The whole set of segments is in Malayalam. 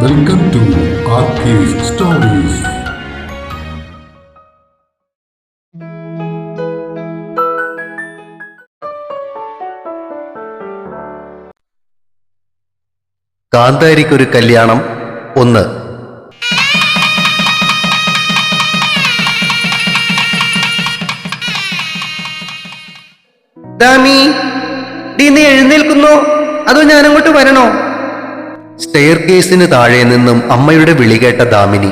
വെൽക്കം ടു സ്റ്റോറീസ് കാന്താരിക്കൊരു കല്യാണം ഒന്ന്. ദാമി നീ എഴുന്നേൽക്കുന്നു? അതോ ഞാൻ അങ്ങോട്ട് വരണോ? സ്റ്റെയർ കേസിന് താഴെ നിന്നും അമ്മയുടെ വിളി കേട്ട ദാമിനി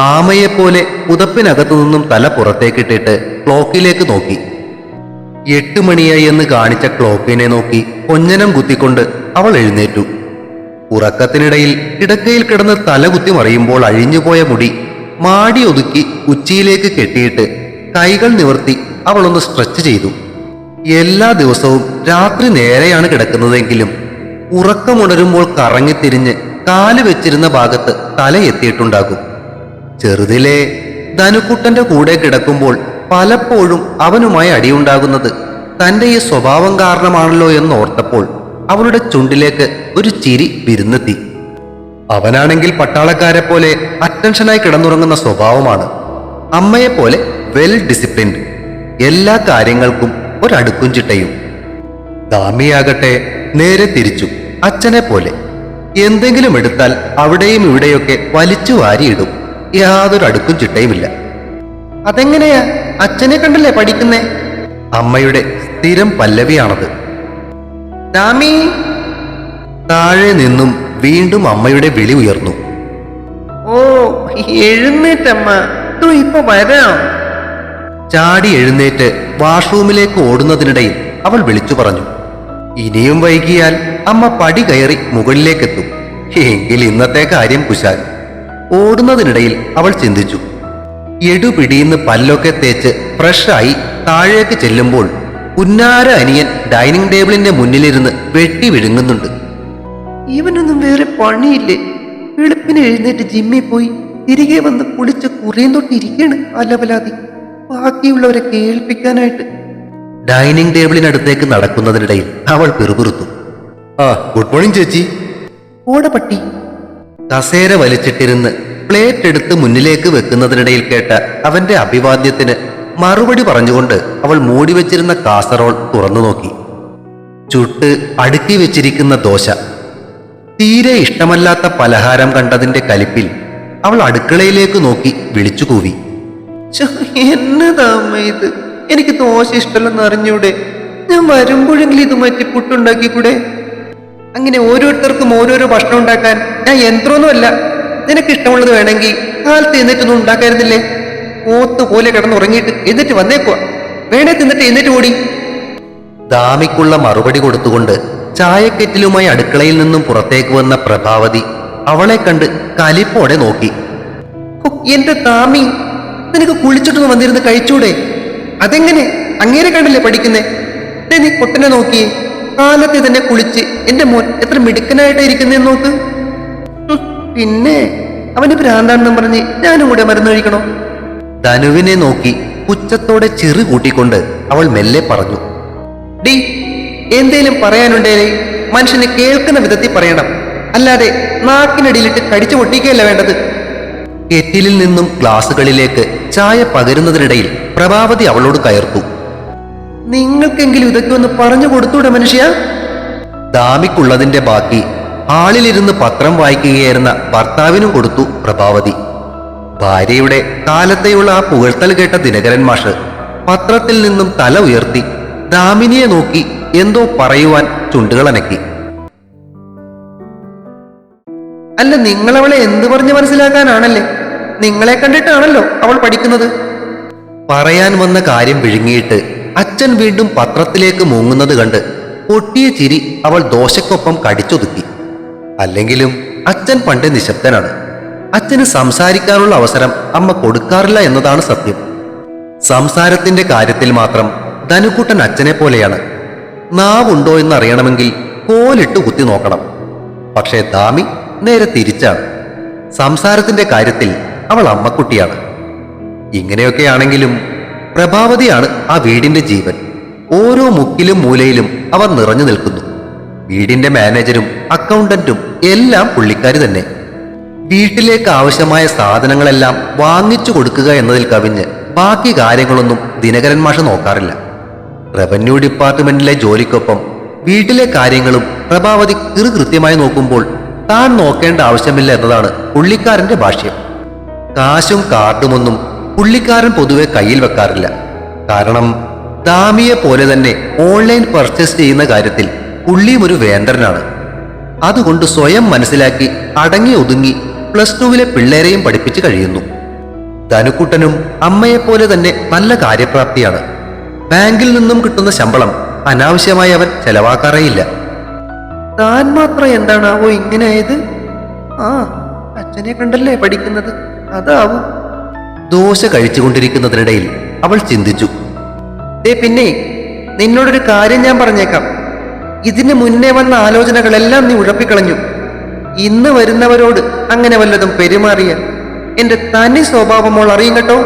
ആമയെപ്പോലെ പുതപ്പിനകത്തു നിന്നും തല പുറത്തേക്കിട്ടിട്ട് ക്ലോക്കിലേക്ക് നോക്കി. എട്ട് മണിയായി എന്ന് കാണിച്ച ക്ലോക്കിനെ നോക്കി കൊഞ്ഞനം കുത്തിക്കൊണ്ട് അവൾ എഴുന്നേറ്റു. ഉറക്കത്തിനിടയിൽ കിടക്കയിൽ കിടന്ന് തലകുത്തി മറിയുമ്പോൾ അഴിഞ്ഞുപോയ മുടി മാടി ഒതുക്കി ഉച്ചിയിലേക്ക് കെട്ടിയിട്ട് കൈകൾ നിവർത്തി അവളൊന്ന് സ്ട്രെച്ച് ചെയ്തു. എല്ലാ ദിവസവും രാത്രി നേരെയാണ് കിടക്കുന്നതെങ്കിലും ഉറക്കമുണരുമ്പോൾ കറങ്ങിത്തിരിഞ്ഞ് കാൽ വെച്ചിരുന്ന ഭാഗത്ത് തല എത്തിയിട്ടുണ്ടാകും. ചെറുതിലെ ധനുക്കുട്ടന്റെ കൂടെ കിടക്കുമ്പോൾ പലപ്പോഴും അവനുമായി അടിയുണ്ടാകുന്നത് തന്റെ ഈ സ്വഭാവം കാരണമാണല്ലോ എന്നോർത്തപ്പോൾ അവളുടെ ചുണ്ടിലേക്ക് ഒരു ചിരി വിരുന്നെത്തി. അവനാണെങ്കിൽ പട്ടാളക്കാരെ പോലെ അറ്റൻഷനായി കിടന്നുറങ്ങുന്ന സ്വഭാവമാണ്. അമ്മയെ പോലെ വെൽ ഡിസിപ്ലിൻഡ് എല്ലാ കാര്യങ്ങൾക്കും ഒരടുക്കും ചിട്ടയും. ദാമിയാകട്ടെ നേരെ തിരിച്ചു. അച്ഛനെ പോലെ എന്തെങ്കിലും എടുത്താൽ അവിടെയും ഇവിടെയൊക്കെ വലിച്ചു വാരിയിടും. യാതൊരു അടുക്കും ചിട്ടയുമില്ല. അതെങ്ങനെയാ? അച്ഛനെ കണ്ടല്ലേ പഠിക്കുന്നേ? അമ്മയുടെ സ്ഥിരം പല്ലവിയാണത്. ദാമി താഴെ നിന്നും വീണ്ടും അമ്മയുടെ വിളി ഉയർന്നു. ഓ എഴുന്നേറ്റമ്മ. തൂ ഇപ്പൊ വരാം. ചാടി എഴുന്നേറ്റ് വാഷ്റൂമിലേക്ക് ഓടുന്നതിനിടയിൽ അവൾ വിളിച്ചു പറഞ്ഞു. ഇനിയും വൈകിയാൽ അമ്മ പടി കയറി മുകളിലേക്കെത്തും. എങ്കിൽ ഇന്നത്തെ കാര്യം കുശാൽ. ഓടുന്നതിനിടയിൽ അവൾ ചിന്തിച്ചു. എടുപിടിയിന്ന് പല്ലൊക്കെ തേച്ച് ഫ്രഷായി താഴേക്ക് ചെല്ലുമ്പോൾ ഉന്നാര അനിയൻ ഡൈനിങ് ടേബിളിന്റെ മുന്നിലിരുന്ന് വെട്ടി വിഴുങ്ങുന്നുണ്ട്. ഇവനൊന്നും വേറെ പണിയില്ലേ? വെളുപ്പിന് എഴുന്നേറ്റ് ജിമ്മിൽ പോയി തിരികെ വന്ന് കുളിച്ച് കുറേ തൊട്ടിരിക്കാണ് അലവലാതി. ബാക്കിയുള്ളവരെ കേൾപ്പിക്കാനായിട്ട് ഡൈനിങ് ടേബിളിനടുത്തേക്ക് നടക്കുന്നതിനിടയിൽ അവൾ പിറുപിറുത്തു. ആ ഗുഡ് മോർണിംഗ് ചേച്ചി. ഓടപ്പട്ടി കസേര വലിച്ചിട്ടിരുന്ന് പ്ലേറ്റ് എടുത്ത് മുന്നിലേക്ക് വെക്കുന്നതിനിടയിൽ കേട്ട അവന്റെ അഭിവാദ്യത്തിന് മറുപടി പറഞ്ഞുകൊണ്ട് അവൾ മൂടി വെച്ചിരുന്ന കാസറോൾ തുറന്നു നോക്കി. ചുട്ട് അടുക്കി വെച്ചിരിക്കുന്ന ദോശ. തീരെ ഇഷ്ടമല്ലാത്ത പലഹാരം കണ്ടതിന്റെ കലിപ്പിൽ അവൾ അടുക്കളയിലേക്ക് നോക്കി വിളിച്ചു കൂവി എന്നതാമ്മ ഇത്? എനിക്ക് ദോശ ഇഷ്ടമല്ലെന്ന് അറിഞ്ഞൂടെ? ഞാൻ വരുമ്പോഴെങ്കിലും ഇത് മാറ്റി പുട്ടുണ്ടാക്കിക്കൂടെ? അങ്ങനെ ഓരോരുത്തർക്കും ഓരോരോ ഭക്ഷണം ഉണ്ടാക്കാൻ ഞാൻ യന്ത്രമൊന്നുമല്ല. നിനക്ക് ഇഷ്ടമുള്ളത് വേണമെങ്കിൽ കാലത്ത് എന്നിട്ടൊന്നും ഉണ്ടാക്കായിരുന്നില്ലേ പോത്ത് പോലെ കിടന്നുറങ്ങിയിട്ട് എന്നിട്ട് വന്നേക്കുവാ. വേണേ തിന്നിട്ട് എന്നിട്ട് ഓടി. ദാമിക്കുള്ള മറുപടി കൊടുത്തുകൊണ്ട് ചായക്കെറ്റിലുമായി അടുക്കളയിൽ നിന്നും പുറത്തേക്ക് വന്ന പ്രഭാവതി അവളെ കണ്ട് കലിപ്പോടെ നോക്കി. എന്റെ താമി നിനക്ക് കുളിച്ചിട്ടൊന്ന് വന്നിരുന്ന് കഴിച്ചൂടെ? അതെങ്ങനെ അങ്ങേരെ കണ്ടില്ലേ പഠിക്കുന്നേ? നീ പൊട്ടനെ നോക്കിയേ കാലത്തെ തന്നെ കുളിച്ച് എന്റെ മോൻ എത്ര മിടുക്കനായിട്ട് ഇരിക്കുന്നേന്ന് നോക്ക്. പിന്നെ അവന് ഭ്രാന്താണെന്നും പറഞ്ഞ് ഞാനും കൂടെ മരുന്ന് കഴിക്കണോ ധനുവിനെ നോക്കി പുച്ഛത്തോടെ ചിറു കൂട്ടിക്കൊണ്ട് അവൾ മെല്ലെ പറഞ്ഞു. ഡി എന്തേലും പറയാനുണ്ടേ മനുഷ്യനെ കേൾക്കുന്ന വിധത്തിൽ പറയണം. അല്ലാതെ നാക്കിനടിയിലിട്ട് കടിച്ചു പൊട്ടിക്കുകയല്ല വേണ്ടത്. കെറ്റിലിൽ നിന്നും ഗ്ലാസുകളിലേക്ക് ചായ പകരുന്നതിനിടയിൽ പ്രഭാവതി അവളോട് കയർത്തു. നിങ്ങൾക്കെങ്കിലും ഇതൊക്കെ ഒന്ന് പറഞ്ഞു കൊടുത്തൂടെ മനുഷ്യ? ദാമിക്കുള്ളതിന്റെ ബാക്കി ഹാളിലിരുന്ന് പത്രം വായിക്കുകയായിരുന്ന ഭർത്താവിനും കൊടുത്തു പ്രഭാവതി. ഭാര്യയുടെ കാലത്തെയുള്ള ആ പുകഴ്ത്തൽ കേട്ട ദിനകരൻ മാഷ് പത്രത്തിൽ നിന്നും തല ഉയർത്തി ദാമിനിയെ നോക്കി എന്തോ പറയുവാൻ ചുണ്ടുകളനക്കി അല്ല നിങ്ങളവളെ എന്ത് പറഞ്ഞ് മനസ്സിലാക്കാനാണല്ലേ? നിങ്ങളെ കണ്ടിട്ടാണല്ലോ അവൾ പഠിക്കുന്നത്. പറയാൻ വന്ന കാര്യം വിഴുങ്ങിയിട്ട് അച്ഛൻ വീണ്ടും പത്രത്തിലേക്ക് മൂങ്ങുന്നത് കണ്ട് പൊട്ടിയ ചിരി അവൾ ദോശക്കൊപ്പം കടിച്ചൊതുക്കി. അല്ലെങ്കിലും അച്ഛൻ പണ്ട് നിശബ്ദനാണ്. അച്ഛന് സംസാരിക്കാനുള്ള അവസരം അമ്മ കൊടുക്കാറില്ല എന്നതാണ് സത്യം. സംസാരത്തിന്റെ കാര്യത്തിൽ മാത്രം ധനുക്കുട്ടൻ അച്ഛനെ പോലെയാണ്. നാവുണ്ടോ എന്നറിയണമെങ്കിൽ കോലിട്ട് കുത്തി നോക്കണം. പക്ഷേ ദാമി നേരെ തിരിച്ചാണ്. സംസാരത്തിന്റെ കാര്യത്തിൽ അവൾ അമ്മക്കുട്ടിയാണ്. ഇങ്ങനെയൊക്കെയാണെങ്കിലും പ്രഭാവതിയാണ് ആ വീടിന്റെ ജീവൻ. ഓരോ മുക്കിലും മൂലയിലും അവർ നിറഞ്ഞു നിൽക്കുന്നു. വീടിന്റെ മാനേജരും അക്കൗണ്ടന്റും എല്ലാം പുള്ളിക്കാരി തന്നെ. വീട്ടിലേക്ക് ആവശ്യമായ സാധനങ്ങളെല്ലാം വാങ്ങിച്ചു കൊടുക്കുക എന്നതിൽ കവിഞ്ഞ് ബാക്കി കാര്യങ്ങളൊന്നും ദിനകരൻ മാഷ നോക്കാറില്ല. റവന്യൂ ഡിപ്പാർട്ട്മെന്റിലെ ജോലിക്കൊപ്പം വീട്ടിലെ കാര്യങ്ങളും പ്രഭാവതി കൃത്യമായി നോക്കുമ്പോൾ താൻ നോക്കേണ്ട ആവശ്യമില്ല എന്നതാണ് പുള്ളിക്കാരന്റെ ഭാഷ്യം. കാശും കാർഡുമൊന്നും പുള്ളിക്കാരൻ പൊതുവെ കയ്യിൽ വെക്കാറില്ല. കാരണം ദാമിയെ പോലെ തന്നെ ഓൺലൈൻ പർച്ചേസ് ചെയ്യുന്ന കാര്യത്തിൽ പുള്ളിയും ഒരു വേന്ദ്രനാണ് അതുകൊണ്ട് സ്വയം മനസ്സിലാക്കി അടങ്ങി ഒതുങ്ങി പ്ലസ് ടുവിലെ പിള്ളേരെയും പഠിപ്പിച്ച് കഴിയുന്നു. ധനുക്കുട്ടനും അമ്മയെപ്പോലെ തന്നെ നല്ല കാര്യപ്രാപ്തിയാണ്. ബാങ്കിൽ നിന്നും കിട്ടുന്ന ശമ്പളം അനാവശ്യമായി അവൻ ചെലവാക്കാറേയില്ല. താൻ മാത്രം എന്താണാവോ ഇങ്ങനെ ആയത്? ആ അച്ഛനെ കണ്ടല്ലേ പഠിക്കുന്നത്? അതാവും. ദോശ കഴിച്ചുകൊണ്ടിരിക്കുന്നതിനിടയിൽ അവൾ ചിന്തിച്ചു. ദേ പിന്നെ നിന്നോടൊരു കാര്യം ഞാൻ പറഞ്ഞേക്കാം. ഇതിന് മുന്നേ വന്ന ആലോചനകളെല്ലാം നീ ഉഴപ്പിക്കളഞ്ഞു. ഇന്ന് വരുന്നവരോട് അങ്ങനെ വല്ലതും പെരുമാറിയ എന്റെ തനി സ്വഭാവമോൾ അറിയും കേട്ടോ.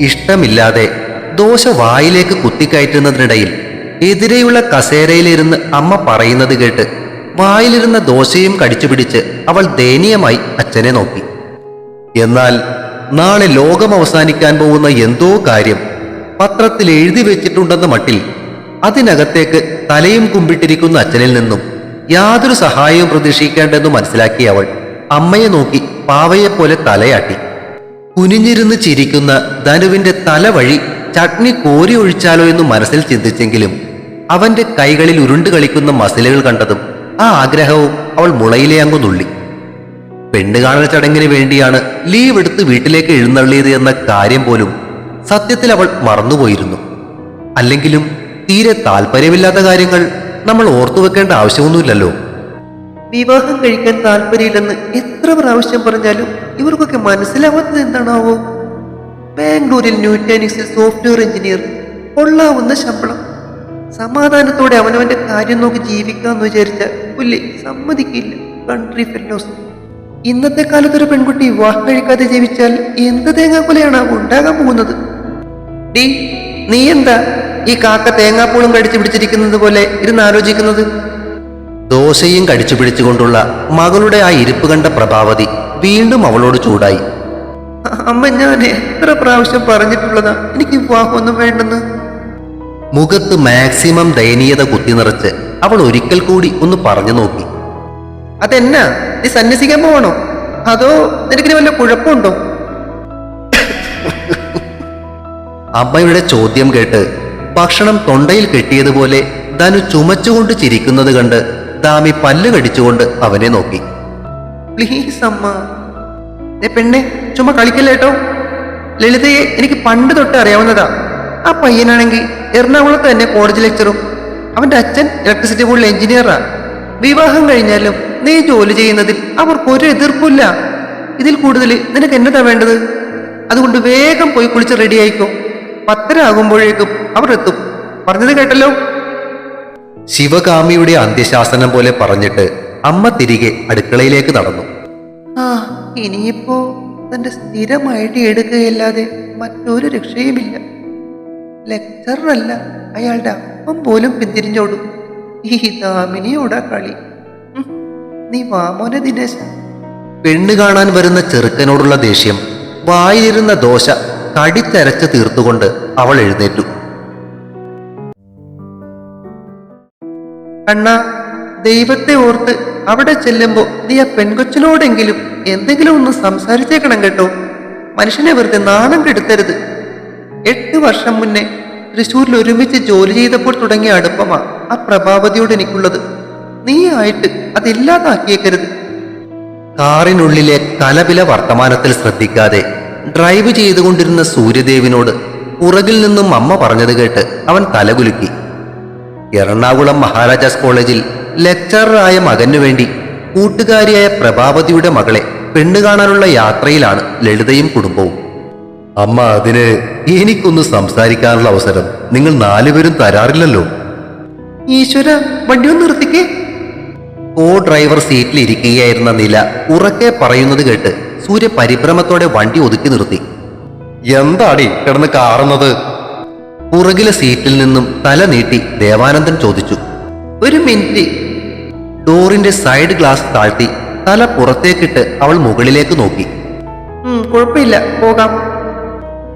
ഇഷ്ടമില്ലാതെ ദോശ വായിലേക്ക് കുത്തിക്കയറ്റുന്നതിനിടയിൽ എതിരെയുള്ള കസേരയിലിരുന്ന് അമ്മ പറയുന്നത് കേട്ട് വായിലിരുന്ന ദോശയും കടിച്ചു പിടിച്ച് അവൾ ദയനീയമായി അച്ഛനെ നോക്കി. എന്നാൽ നാളെ ലോകം അവസാനിക്കാൻ പോകുന്ന എന്തോ കാര്യം പത്രത്തിൽ എഴുതി വെച്ചിട്ടുണ്ടെന്ന മട്ടിൽ അതിനകത്തേക്ക് തലയും കുമ്പിട്ടിരിക്കുന്ന അച്ഛനിൽ നിന്നും യാതൊരു സഹായവും പ്രതീക്ഷിക്കേണ്ടെന്ന് മനസ്സിലാക്കിയ അവൾ അമ്മയെ നോക്കി പാവയെപ്പോലെ തലയാട്ടി. കുനിഞ്ഞിരുന്ന് ചിരിക്കുന്ന ധനുവിന്റെ തല വഴി ചട്നി കോരി ഒഴിച്ചാലോ എന്ന് മനസ്സിൽ ചിന്തിച്ചെങ്കിലും അവന്റെ കൈകളിൽ ഉരുണ്ട് കളിക്കുന്ന മസിലുകൾ കണ്ടതും ആ ആഗ്രഹവും അവൾ മുളയിലെ അങ്ങു നുള്ളി. പെണ്ണുകാണൽ ചടങ്ങിന് വേണ്ടിയാണ് ലീവ് എടുത്ത് വീട്ടിലേക്ക് എഴുന്നള്ളിയത് എന്ന കാര്യം പോലും സത്യത്തിൽ അവൾ മറന്നുപോയിരുന്നു. അല്ലെങ്കിലും തീരെ താല്പര്യമില്ലാത്ത കാര്യങ്ങൾ നമ്മൾ ഓർത്തു വെക്കേണ്ട ആവശ്യമൊന്നുമില്ലല്ലോ. വിവാഹം കഴിക്കാൻ താല്പര്യമില്ലെന്ന് എത്ര പ്രാവശ്യം പറഞ്ഞാലും ഇവർക്കൊക്കെ മനസ്സിലാവാത്തത് എന്താണാവോ? ബാംഗ്ലൂരിൽ ന്യൂറ്റാനിക്സിൽ സോഫ്റ്റ്വെയർ എഞ്ചിനീയർ കൊള്ളാവുന്ന ശമ്പളം. സമാധാനത്തോടെ അവനവന്റെ കാര്യം നോക്കി ജീവിക്കാന്ന് വിചാരിച്ച പുല്ലി സമ്മതിക്കില്ല. കൺട്രി ഫെല്ലോസ് ഇന്നത്തെ കാലത്ത് ഒരു പെൺകുട്ടി വിവാഹം കഴിക്കാതെ ജീവിച്ചാൽ എന്ത് തേങ്ങാക്കൊലയാണ് ഉണ്ടാകാൻ പോകുന്നത്? ഡി നീ എന്താ ഈ കാക്ക തേങ്ങാപ്പൂളും കടിച്ചു പിടിച്ചിരിക്കുന്നത് പോലെ ഇരുന്ന് ആലോചിക്കുന്നത്? ദോശയും കടിച്ചു പിടിച്ചുകൊണ്ടുള്ള മകളുടെ ആ ഇരിപ്പ് കണ്ട പ്രഭാവതി വീണ്ടും അവളോട് ചൂടായി. അമ്മ ഞാൻ എത്ര പ്രാവശ്യം പറഞ്ഞിട്ടുള്ളതാ എനിക്ക് വിവാഹമൊന്നും വേണ്ടെന്ന്. മുഖത്ത് മാക്സിമം ദയനീയത കുത്തി നിറച്ച് അവൾ ഒരിക്കൽ കൂടി ഒന്ന് പറഞ്ഞു നോക്കി. അതെന്നാ? നീ സന്യസിക്കാൻ പോവാണോ? അതോ നിനക്ക് വല്ല കുഴപ്പമുണ്ടോ? അമ്മയുടെ ചോദ്യം കേട്ട് ഭക്ഷണം തൊണ്ടയിൽ കെട്ടിയതുപോലെ ധനു ചുമച്ചുകൊണ്ട് ചിരിക്കുന്നത് കണ്ട് ദാമി പല്ല് കടിച്ചുകൊണ്ട് അവനെ നോക്കി. പ്ലീസ് അമ്മ. പെണ്ണെ ചുമ്മാ കളിക്കല്ലേട്ടോ ലളിതയെ എനിക്ക് പണ്ട് തൊട്ട് അറിയാവുന്നതാ. ആ പയ്യനാണെങ്കിൽ എറണാകുളത്ത് തന്നെ കോളേജ് ലെക്ചറും അവന്റെ അച്ഛൻ ഇലക്ട്രിസിറ്റി ബോർഡിൽ എഞ്ചിനീയറാ വിവാഹം കഴിഞ്ഞാലും നീ ജോലി ചെയ്യുന്നതിൽ അവർക്കൊരു എതിർപ്പില്ല ഇതിൽ കൂടുതൽ നിനക്ക് എന്നതാ വേണ്ടത്? അതുകൊണ്ട് വേഗം പോയി കുളിച്ച് റെഡിയായിക്കോ പത്തര ആകുമ്പോഴേക്കും അവർ എത്തും. പറഞ്ഞത് കേട്ടല്ലോ? ശിവകാമിയുടെ അന്ത്യശാസനം പോലെ പറഞ്ഞിട്ട് അമ്മ തിരികെ അടുക്കളയിലേക്ക് നടന്നു. ആ ഇനിയിപ്പോ തന്റെ സ്ഥിരമായിട്ട് എടുക്കുകയല്ലാതെ മറ്റൊരു രക്ഷയുമില്ല. ലെക്ചറല്ല അയാളുടെ അപ്പം പോലും പിന്തിരിഞ്ഞോടും. ഈ ദാമിനിയോടാ കളി. നീ വാമോനെ ദിനേശ. പെണ്ണ് കാണാൻ വരുന്ന ചെറുക്കനോടുള്ള ദേഷ്യം വായിലിരുന്ന ദോശ കടിത്തരച്ച് തീർത്തുകൊണ്ട് അവൾ എഴുന്നേറ്റു. കണ്ണാ ദൈവത്തെ ഓർത്ത് അവിടെ ചെല്ലുമ്പോ നീ ആ പെൺകൊച്ചിനോടെങ്കിലും എന്തെങ്കിലും ഒന്ന് സംസാരിച്ചേക്കണം കേട്ടോ. മനുഷ്യനെ വെറുതെ നാണം കെടുത്തരുത്. എട്ട് വർഷം മുന്നേ തൃശ്ശൂരിൽ ഒരുമിച്ച് ജോലി ചെയ്തപ്പോൾ തുടങ്ങിയ അടുപ്പമാ. ആ പ്രഭാവതിയോട് എനിക്കുള്ളത്. നീ ആയിട്ട് അതില്ലാതാക്കിയേക്കരുത് കാറിനുള്ളിലെ കലപില വർത്തമാനത്തിൽ ശ്രദ്ധിക്കാതെ ഡ്രൈവ് ചെയ്തുകൊണ്ടിരുന്ന സൂര്യദേവിനോട് പുറകിൽ നിന്നും അമ്മ പറഞ്ഞത് കേട്ട് അവൻ തലകുലുക്കി. എറണാകുളം മഹാരാജാസ് കോളേജിൽ ലെക്ചററായ മകനു വേണ്ടി കൂട്ടുകാരിയായ പ്രഭാവതിയുടെ മകളെ പെണ്ണു കാണാനുള്ള യാത്രയിലാണ് ലളിതയും കുടുംബവും. അമ്മ അതിന് എനിക്കൊന്ന് സംസാരിക്കാനുള്ള അവസരം നിങ്ങൾ നാലുപേരും തരാറില്ലല്ലോ. ഈശ്വര വണ്ടി ഒന്ന് നിർത്തിക്കേ. കോ ഡ്രൈവർ സീറ്റിൽ ഇരിക്കുകയായിരുന്ന നില ഉറക്കെ പറയുന്നത് കേട്ട് സൂര്യ പരിഭ്രമത്തോടെ വണ്ടി ഒതുക്കി നിർത്തി. എന്താടി കിടന്ന് കാറുന്നത്? പുറകിലെ സീറ്റിൽ നിന്നും തല നീട്ടി ദേവാനന്ദൻ ചോദിച്ചു. ഒരു മിനിറ്റ്. ഡോറിന്റെ സൈഡ് ഗ്ലാസ് താഴ്ത്തി തല പുറത്തേക്കിട്ട് അവൾ മുകളിലേക്ക് നോക്കി. കുഴപ്പമില്ല പോകാം.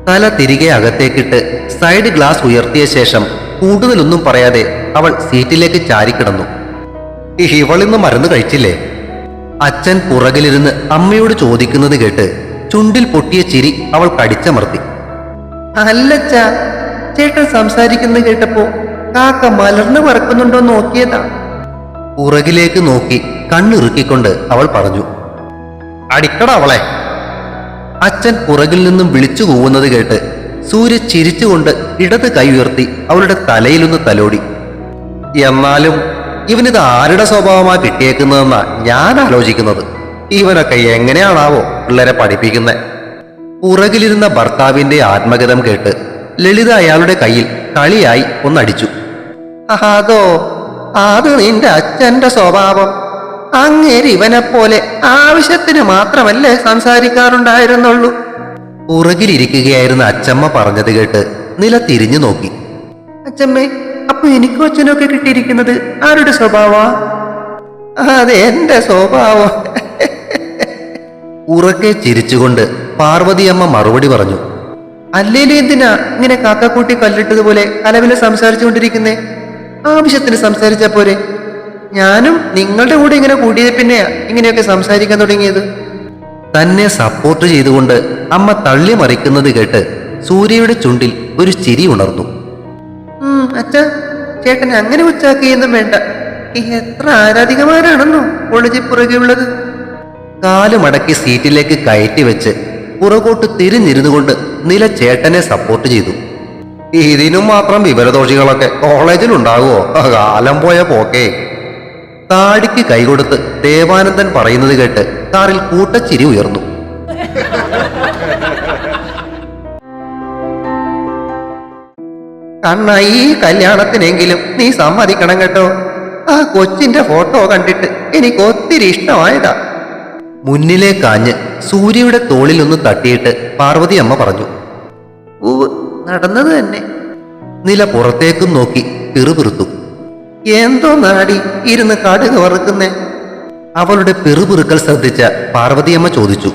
തല തിരികെ അകത്തേക്കിട്ട് സൈഡ് ഗ്ലാസ് ഉയർത്തിയ ശേഷം കൂടുതലൊന്നും പറയാതെ അവൾ സീറ്റിലേക്ക് ചാരിക്കിടന്നു. ഇവളിന്ന് മരുന്ന് കഴിച്ചില്ലേ? അച്ഛൻ പുറകിലിരുന്ന് അമ്മയോട് ചോദിക്കുന്നത് കേട്ട് ചുണ്ടിൽ പൊട്ടിയ ചിരി അവൾ കടിച്ചമർത്തി. അല്ലച്ച ചേട്ടൻ സംസാരിക്കുന്നത് കേട്ടപ്പോ കാക്ക മലർന്നു പറക്കുന്നുണ്ടോ നോക്കിയതാ. പുറകിലേക്ക് നോക്കി കണ്ണിറുക്കിക്കൊണ്ട് അവൾ പറഞ്ഞു അടിക്കട അവളെ. അച്ഛൻ പുറകിൽ നിന്നും വിളിച്ചു കൂവുന്നത് കേട്ട് സൂര്യ ചിരിച്ചുകൊണ്ട് ഇടത് കൈ ഉയർത്തി അവളുടെ തലയിലൊന്ന് തലോടി. എന്നാലും ഇവനിത് ആരുടെ സ്വഭാവമായി കിട്ടിയേക്കുന്നതെന്നാ ഞാൻ ആലോചിക്കുന്നത്. ഇവനൊക്കെ എങ്ങനെയാണാവോ പിള്ളേരെ പഠിപ്പിക്കുന്നത് പുറകിലിരുന്ന ഭർത്താവിന്റെ ആത്മഗതം കേട്ട് ലളിത അയാളുടെ കയ്യിൽ കളിയായി ഒന്നടിച്ചു. അതോ അത് നിന്റെ അച്ഛന്റെ സ്വഭാവം. അങ്ങേര് ഇവനെ പോലെ ആവശ്യത്തിന് മാത്രമല്ലേ സംസാരിക്കാറുണ്ടായിരുന്നുള്ളൂ. പുറകിലിരിക്കുകയായിരുന്ന അച്ചമ്മ പറഞ്ഞത് കേട്ട് നില തിരിഞ്ഞു നോക്കി. അച്ഛമ്മേ അപ്പൊ എനിക്കും അച്ഛനൊക്കെ കിട്ടിയിരിക്കുന്നത് ആരുടെ സ്വഭാവ? അത് എന്റെ സ്വഭാവം. ഉറക്കെ ചിരിച്ചുകൊണ്ട് പാർവതിയമ്മ മറുപടി പറഞ്ഞു. അല്ലേലും എന്തിനാ ഇങ്ങനെ കാക്കക്കൂട്ടി കല്ലിട്ടതുപോലെ കലവിൽ സംസാരിച്ചുകൊണ്ടിരിക്കുന്നേ? ആവശ്യത്തിന് സംസാരിച്ചാ പോരെ? ഞാനും നിങ്ങളുടെ കൂടെ ഇങ്ങനെ കൂടിയത് പിന്നെയാ ഇങ്ങനെയൊക്കെ സംസാരിക്കാൻ തുടങ്ങിയത്. തന്നെ സപ്പോർട്ട് ചെയ്തുകൊണ്ട് അമ്മ തള്ളി മറിക്കുന്നത് കേട്ട് സൂര്യയുടെ ചുണ്ടിൽ ഒരു ചിരി ഉണർന്നു. അച്ഛ ചേട്ടൻ അങ്ങനെ ഉച്ചാക്കിയൊന്നും വേണ്ട. എത്ര ആരാധികമാരാണെന്നോ ഒളിജി പുറകെ ഉള്ളത് കാലുമടക്കി സീറ്റിലേക്ക് കയറ്റി വെച്ച് പുറകോട്ട് തിരിഞ്ഞിരുന്നു കൊണ്ട് നില ചേട്ടനെ സപ്പോർട്ട് ചെയ്തു. ഇതിനും മാത്രം വിവരദോഷികളൊക്കെ കോളേജിൽ ഉണ്ടാകുമോ കാലം പോയ പോക്കേ. താടിക്ക് കൈകൊടുത്ത് ദേവാനന്ദൻ പറയുന്നത് കേട്ട് കാറിൽ കൂട്ടച്ചിരി ഉയർന്നു. കണ്ണ ഈ കല്യാണത്തിനെങ്കിലും നീ സമ്മതിക്കണം കേട്ടോ. ആ കൊച്ചിന്റെ ഫോട്ടോ കണ്ടിട്ട് എനിക്ക് ഒത്തിരി ഇഷ്ടമായതാ. മുന്നിലെ കാഞ്ഞ് സൂര്യയുടെ തോളിലൊന്ന് തട്ടിയിട്ട് പാർവതി അമ്മ പറഞ്ഞു ഊവ് നടന്നത് തന്നെ. നില പുറത്തേക്കും നോക്കി പിറുപിറുത്തു. എന്തോ നാടി ഇരുന്ന് കടുക് വറുക്കുന്നേ. അവളുടെ പിറുപിറുക്കൽ ശ്രദ്ധിച്ച പാർവതിയമ്മ ചോദിച്ചു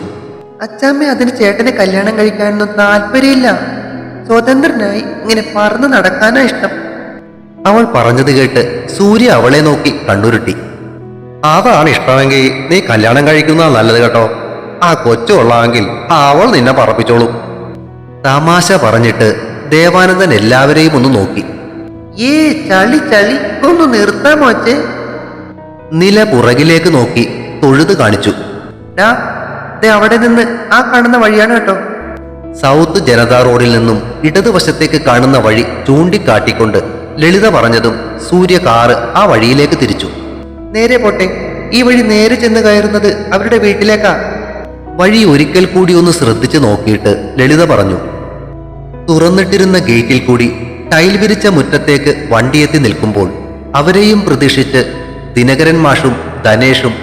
അച്ചാമ്മ അതിന് ചേട്ടനെ കല്യാണം കഴിക്കാനൊന്നും താല്പര്യമില്ല. സ്വതന്ത്രനായി ഇങ്ങനെ പറന്ന് നടക്കാനാ ഇഷ്ടം. അവൾ പറഞ്ഞത് കേട്ട് സൂര്യ അവളെ നോക്കി കണ്ണുരുട്ടി. അതാണ് ഇഷ്ടമെങ്കിൽ നീ കല്യാണം കഴിക്കുന്ന നല്ലത് കേട്ടോ. ആ കൊച്ചു കൊള്ളാമെങ്കിൽ അവൾ നിന്നെ പറപ്പിച്ചോളും. തമാശ പറഞ്ഞിട്ട് ദേവാനന്ദൻ എല്ലാവരെയും ഒന്ന് നോക്കി. ഏ ചളി ചളി ഒന്ന് നിർത്താമോ മോച്ചേ. നില പുറകിലേക്ക് നോക്കി തൊഴുത് കാണിച്ചു. ഡാ അവിടെ നിന്ന് ആ കാണുന്ന വഴിയാണ് കേട്ടോ. സൗത്ത് ജനതാ റോഡിൽ നിന്നും ഇടതുവശത്തേക്ക് കാണുന്ന വഴി ചൂണ്ടിക്കാട്ടിക്കൊണ്ട് ലളിത പറഞ്ഞതും സൂര്യ കാറ് ആ വഴിയിലേക്ക് തിരിച്ചു. നേരെ പോട്ടെ ഈ വഴി നേരെ ചെന്ന് കയറുന്നത് അവരുടെ വീട്ടിലേക്കാ. വഴി ഒരിക്കൽ കൂടി ഒന്ന് ശ്രദ്ധിച്ചു നോക്കിയിട്ട് ലളിത പറഞ്ഞു. തുറന്നിട്ടിരുന്ന ഗേറ്റിൽ കൂടി ടൈൽ വിരിച്ച മുറ്റത്തേക്ക് വണ്ടിയെത്തി നിൽക്കുമ്പോൾ അവരെയും പ്രതീക്ഷിച്ച് ദിനകരൻ മാഷും ധനേഷും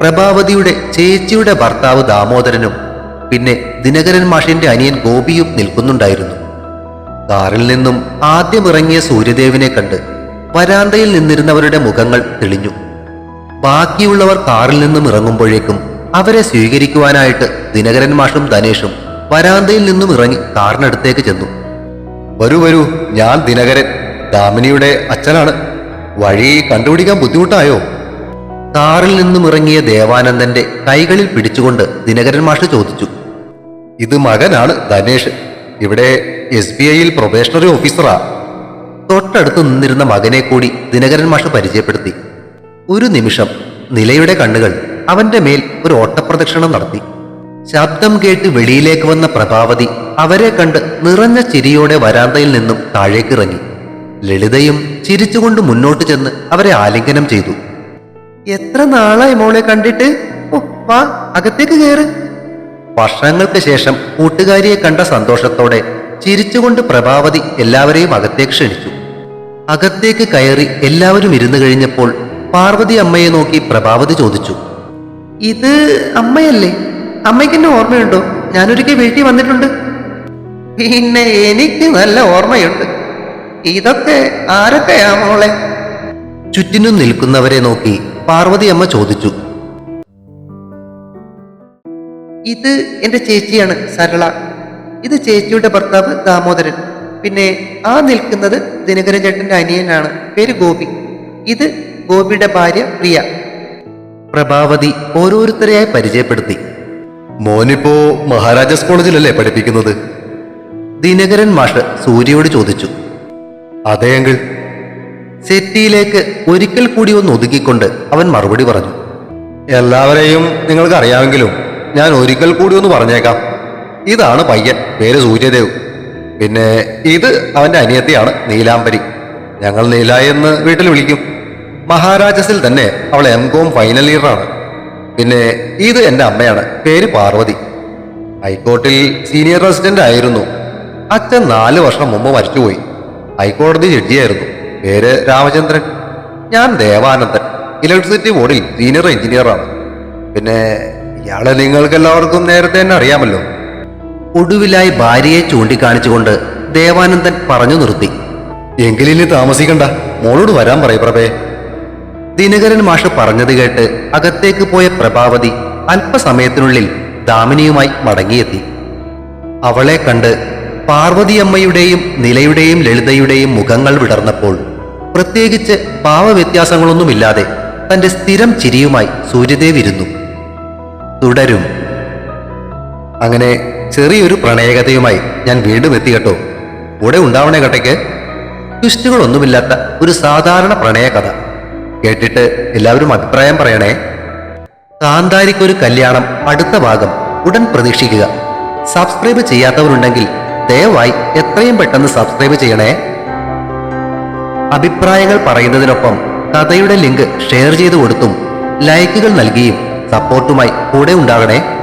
പ്രഭാവതിയുടെ ചേച്ചിയുടെ ഭർത്താവ് ദാമോദരനും പിന്നെ ദിനകരൻ മാഷിന്റെ അനിയൻ ഗോപിയും നിൽക്കുന്നുണ്ടായിരുന്നു. കാറിൽ നിന്നും ആദ്യം ഇറങ്ങിയ സൂര്യദേവിനെ കണ്ട് വരാന്തയിൽ നിന്നിരുന്നവരുടെ മുഖങ്ങൾ തെളിഞ്ഞു. ബാക്കിയുള്ളവർ കാറിൽ നിന്നും ഇറങ്ങുമ്പോഴേക്കും അവരെ സ്വീകരിക്കുവാനായിട്ട് ദിനകരൻ മാഷും ധനേഷും വരാന്തയിൽ നിന്നും ഇറങ്ങി കാറിനടുത്തേക്ക് ചെന്നു. വരൂ വരൂ ഞാൻ ദിനകരൻ. ദാമിനിയുടെ അച്ഛനാണ്. വഴി കണ്ടുപിടിക്കാൻ ബുദ്ധിമുട്ടായോ? കാറിൽ നിന്നും ഇറങ്ങിയ ദേവാനന്ദന്റെ കൈകളിൽ പിടിച്ചുകൊണ്ട് ദിനകരൻ മാഷ് ചോദിച്ചു. ഇത് മകനാണ് ധനേഷ്. ഇവിടെ എസ് ബി ഐയിൽ പ്രൊബേഷണറി ഓഫീസറാ തൊട്ടടുത്ത് നിന്നിരുന്ന മകനെ കൂടി ദിനകരൻ മാഷ് പരിചയപ്പെടുത്തി. ഒരു നിമിഷം നിലയുടെ കണ്ണുകൾ അവന്റെ മേൽ ഒരു ഓട്ടപ്രദക്ഷിണം നടത്തി. ശബ്ദം കേട്ട് വെളിയിലേക്ക് വന്ന പ്രഭാവതി അവരെ കണ്ട് നിറഞ്ഞ ചിരിയോടെ വരാന്തയിൽ നിന്നും താഴേക്ക് ഇറങ്ങി ലളിതയും ചിരിച്ചുകൊണ്ട് മുന്നോട്ട് ചെന്ന് അവരെ ആലിംഗനം ചെയ്തു. എത്ര നാളായി മോളെ കണ്ടിട്ട്? ഓ വാ അകത്തേക്ക് കയറ് വർഷങ്ങൾക്ക് ശേഷം കൂട്ടുകാരിയെ കണ്ട സന്തോഷത്തോടെ ചിരിച്ചുകൊണ്ട് പ്രഭാവതി എല്ലാവരെയും അകത്തേക്ക് ക്ഷണിച്ചു. അകത്തേക്ക് കയറി എല്ലാവരും ഇരുന്നു കഴിഞ്ഞപ്പോൾ പാർവതി അമ്മയെ നോക്കി പ്രഭാവതി ചോദിച്ചു ഇത് അമ്മയല്ലേ? അമ്മയ്ക്ക് എന്നെ ഓർമ്മയുണ്ടോ? ഞാനൊരിക്കൽ വീട്ടിൽ വന്നിട്ടുണ്ട്. പിന്നെ എനിക്ക് നല്ല ഓർമ്മയുണ്ട്. ഇതൊക്കെ ആരൊക്കെയാ മോളെ? ചുറ്റിനും നിൽക്കുന്നവരെ നോക്കി പാർവതി അമ്മ ചോദിച്ചു ഇത് എന്റെ ചേച്ചിയാണ് സരള. ഇത് ചേച്ചിയുടെ ഭർത്താവ് ദാമോദരൻ. പിന്നെ ആ നിൽക്കുന്നത് ദിനകരൻ ചേട്ടന്റെ അനിയനാണ്. പേര് ഗോപി. ഇത് ഗോപിയുടെ ഭാര്യ പ്രിയ. പ്രഭാവതി ഓരോരുത്തരെയായി പരിചയപ്പെടുത്തി. മോനിപ്പോ മഹാരാജാസ് കോളേജിലല്ലേ പഠിപ്പിക്കുന്നത്? ദിനകരൻ മാഷ് സൂര്യയോട് ചോദിച്ചു. അതെ അങ്കിൾ. സെറ്റിയിലേക്ക് ഒരിക്കൽ കൂടി ഒന്ന് ഒതുക്കിക്കൊണ്ട് അവൻ മറുപടി പറഞ്ഞു. എല്ലാവരെയും നിങ്ങൾക്ക് അറിയാമെങ്കിലും ഞാൻ ഒരിക്കൽ കൂടി ഒന്ന് പറഞ്ഞേക്കാം. ഇതാണ് പയ്യൻ പേര് സൂര്യദേവ്. പിന്നെ ഇത് അവന്റെ അനിയത്തിയാണ് നീലാംബരി. ഞങ്ങൾ നീല എന്ന് വീട്ടിൽ വിളിക്കും. മഹാരാജസിൽ തന്നെ അവൾ എം കോം ഫൈനൽ ഇയറാണ് പിന്നെ ഇത് എന്റെ അമ്മയാണ് പേര് പാർവതി. ഹൈക്കോർട്ടിൽ സീനിയർ റെസിഡന്റ് ആയിരുന്നു. അച്ഛൻ നാല് വർഷം മുമ്പ് മരിച്ചുപോയി. ഹൈക്കോടതി ജഡ്ജിയായിരുന്നു പേര് രാമചന്ദ്രൻ. ഞാൻ ദേവാനന്ദൻ ഇലക്ട്രിസിറ്റി ബോർഡിൽ സീനിയർ എഞ്ചിനീയറാണ് പിന്നെ ഇയാളെ നിങ്ങൾക്ക് എല്ലാവർക്കും നേരത്തെ തന്നെ അറിയാമല്ലോ. ഒടുവിലായി ഭാര്യയെ ചൂണ്ടിക്കാണിച്ചുകൊണ്ട് ദേവാനന്ദൻ പറഞ്ഞു നിർത്തി. എങ്കിലിനി താമസിക്കണ്ട. മോളോട് വരാൻ പറയും പ്രഭേ. ദിനകരൻ മാഷ് പറഞ്ഞത് കേട്ട് അകത്തേക്ക് പോയ പ്രഭാവതി അല്പസമയത്തിനുള്ളിൽ ദാമിനിയുമായി മടങ്ങിയെത്തി. അവളെ കണ്ട് പാർവതിയമ്മയുടെയും നിലയുടെയും ലളിതയുടെയും മുഖങ്ങൾ വിടർന്നപ്പോൾ പ്രത്യേകിച്ച് ഭാവവ്യത്യാസങ്ങളൊന്നുമില്ലാതെ തന്റെ സ്ഥിരം ചിരിയുമായി സൂര്യദേവ് ഇരുന്നു. തുടരും. അങ്ങനെ ചെറിയൊരു പ്രണയകഥയുമായി ഞാൻ വീണ്ടും എത്തി കേട്ടോ. കൂടെ ഉണ്ടാവണേ കട്ടയ്ക്ക്. ട്വിസ്റ്റുകളൊന്നുമില്ലാത്ത ഒരു സാധാരണ പ്രണയകഥ. കേട്ടിട്ട് എല്ലാവരും അഭിപ്രായം പറയണേ. കാന്താരിക്കൊരു കല്യാണം അടുത്ത ഭാഗം ഉടൻ പ്രതീക്ഷിക്കുക. സബ്സ്ക്രൈബ് ചെയ്യാത്തവരുണ്ടെങ്കിൽ ദയവായി എത്രയും പെട്ടെന്ന് സബ്സ്ക്രൈബ് ചെയ്യണേ. അഭിപ്രായങ്ങൾ പറയുന്നതിനൊപ്പം കഥയുടെ ലിങ്ക് ഷെയർ ചെയ്തു കൊടുത്തും ലൈക്കുകൾ നൽകിയും സപ്പോർട്ടുമായി കൂടെ ഉണ്ടാകണേ.